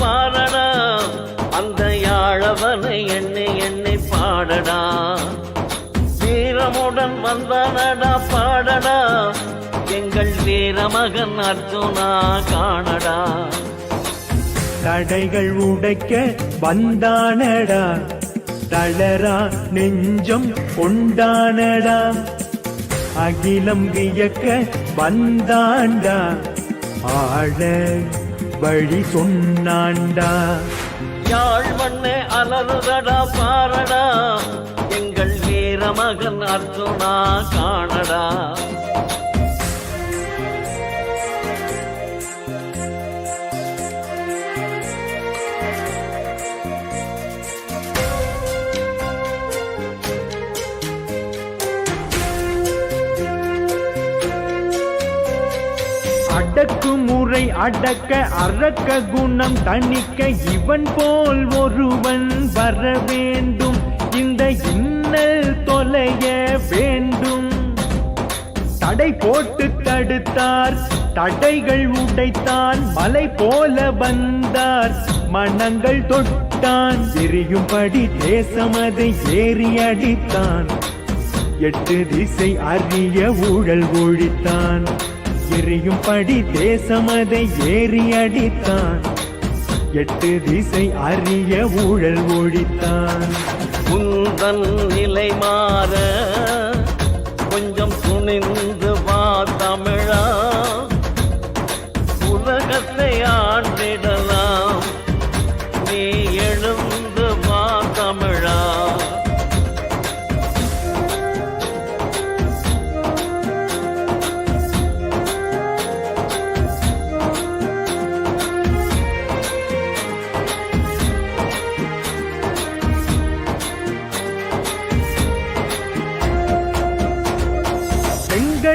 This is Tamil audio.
பாடடா. அந்த யாழவனை எண்ணி எண்ணி பாடடா. வீரமுடன் வந்தனடா பாடடா. எங்கள் வீரமகன் அர்ஜுனா காணடா. தடைகள் உடைக்க வந்தானடா. தளரா நெஞ்சம் கொண்டானடா. அகிலம் வியக்க வந்தாண்டா. ஆழ வழி சொன்னாண்டா. யாழ் மண்ணே அலறுதடா பாரடா. எங்கள் வீரமகன் அர்ஜுனா காணடா. அடக்குமுறை அடக்க அறக்க குணம் தணிக்க இவன் போல் ஒருவன் வர வேண்டும். இந்த இன்னல் தொலைய வேண்டும். தடை போட்டு தடுத்தார் தடைகள் உடைத்தான் மலை போல வந்தார். மனங்கள் தொட்டான் எரியும்படி தேசமதை ஏறி அடித்தான். எட்டு திசை அறிய ஊழல் ஒழித்தான். எரியும்படி தேசமதை ஏறி அடித்தான். எட்டு திசை அறிய ஊழல் ஒழித்தான். குந்தன் நிலை மாற